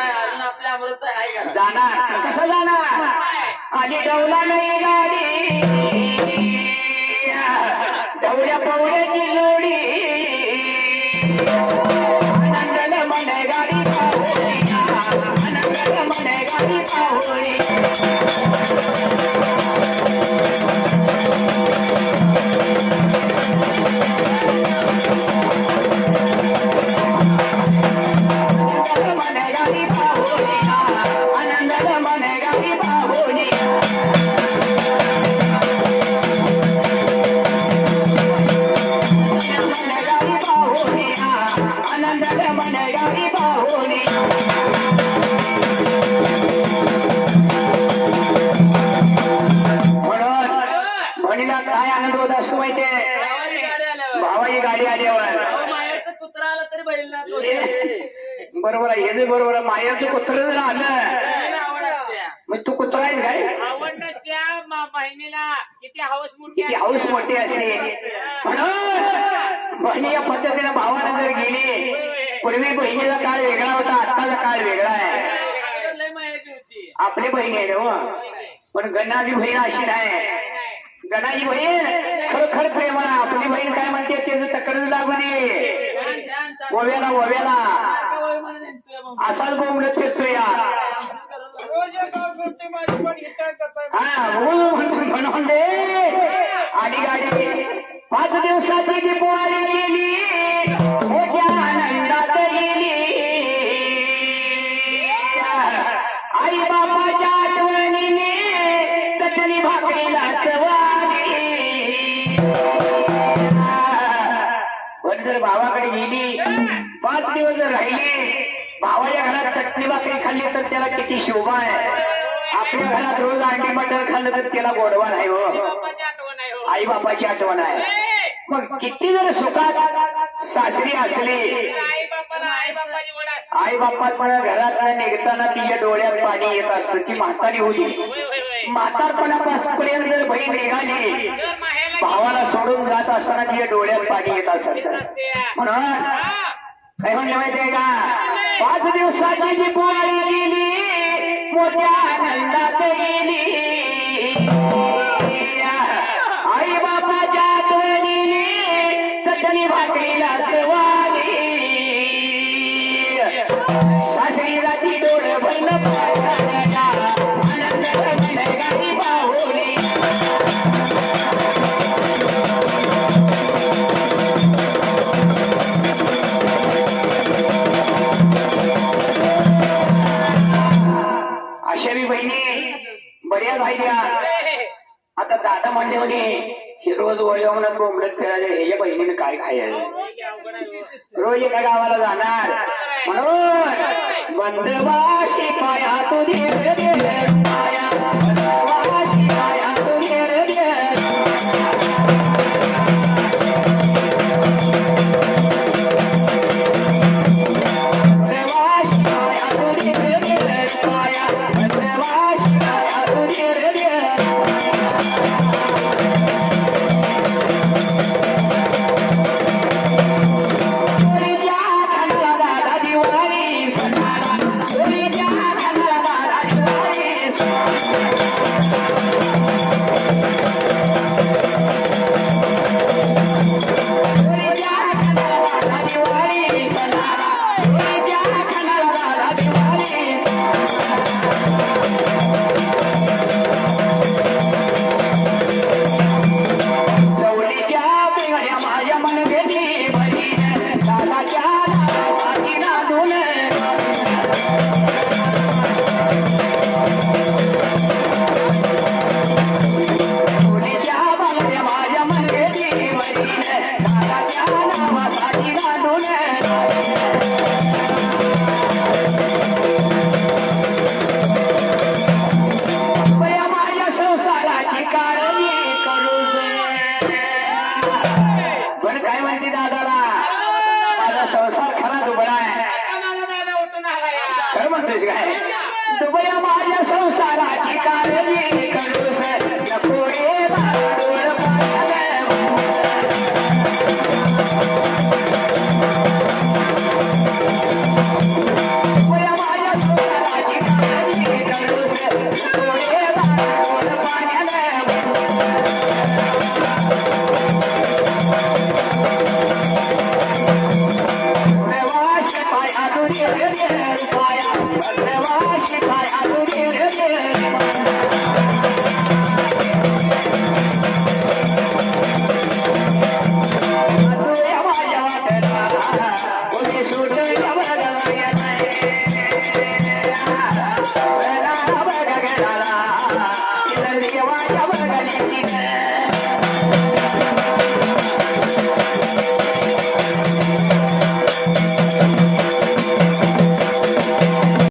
आहे अजून आपल्या अमृत आहे का? जाणार. कसं जाणार? आधी डवला नाही गाडी. डवल्या पवड्याची जोडी आनंदल म्हणे गाडी पाहुळी आनंदल म्हणे गाडी पाहुळी काय आनंद होत असतो माहितीये? गाडी आल्यावर भावाची गाडी आल्यावर. अहो, माहेरचं कुत्रा आला तरी बैल ना तो बरोबर आहे हे बरोबर मायाचं कुत्र जर आलं मग तू कुत्रा आहेस काय? बहिणीला किती हवस मोठी ती हाऊस मोठी असते. म्हणून बहिणी या पद्धतीने भावानं जर गेली पूर्वी बहिणीचा काळ वेगळा होता आत्ताचा काळ वेगळा आहे. आपली बहीण आहे ना हो. पण गणाची बहीण अशी नाही. गणाची बहीण खरोखर प्रेमाला आपली बहीण काय म्हणते त्याचं तक्रार लागू नये. ओव्याला ओव्याला. असाच बोंबलत फिरतो या हो, म्हणून आली गाडी पाच दिवसाची दिपवाळी गेली. मोठ्या आनंदात गेली. आई बापाच्या आठवणीने चटणी भाकरीला चवाली. पण जर भावाकडे गेली पाच दिवस राहिली चटणी भाकरी खाल्ली तर त्याला किती शोभा आहे. आपल्या घरात रोज अंडी मटण खाल्लं तर त्याला गोडवा नाही हो. हो. आई बापाची आठवण आहे. ए, मग किती जर सुखात सासरी असली. आई बापात मला घरात निघताना तिच्या डोळ्यात पाणी येत असतं. ती म्हातारी होती. म्हातारपणापासून जर बहीण निघाली भावाला सोडून जात असताना तिच्या डोळ्यात पाणी येत असत. म्हणून हा, काय म्हणलं माहितीये का? पाच दिवसाची दिपवाळी गेली मोठ्या आनंदात गेली. आई बापाच्या आठवणीने चटणी भाकरीला चवाली सासरी जाती डोळ बंद पायाला, बऱ्याच राहिल्या आता दादा म्हणले म्हणे हे रोज वयोमनात कोंबडत फिरायला. हे या बहिणीने काय खायचं रोज एका गावाला जाणार. म्हणून बंदवाशी पाया तुझी माया Yeah. శివాయ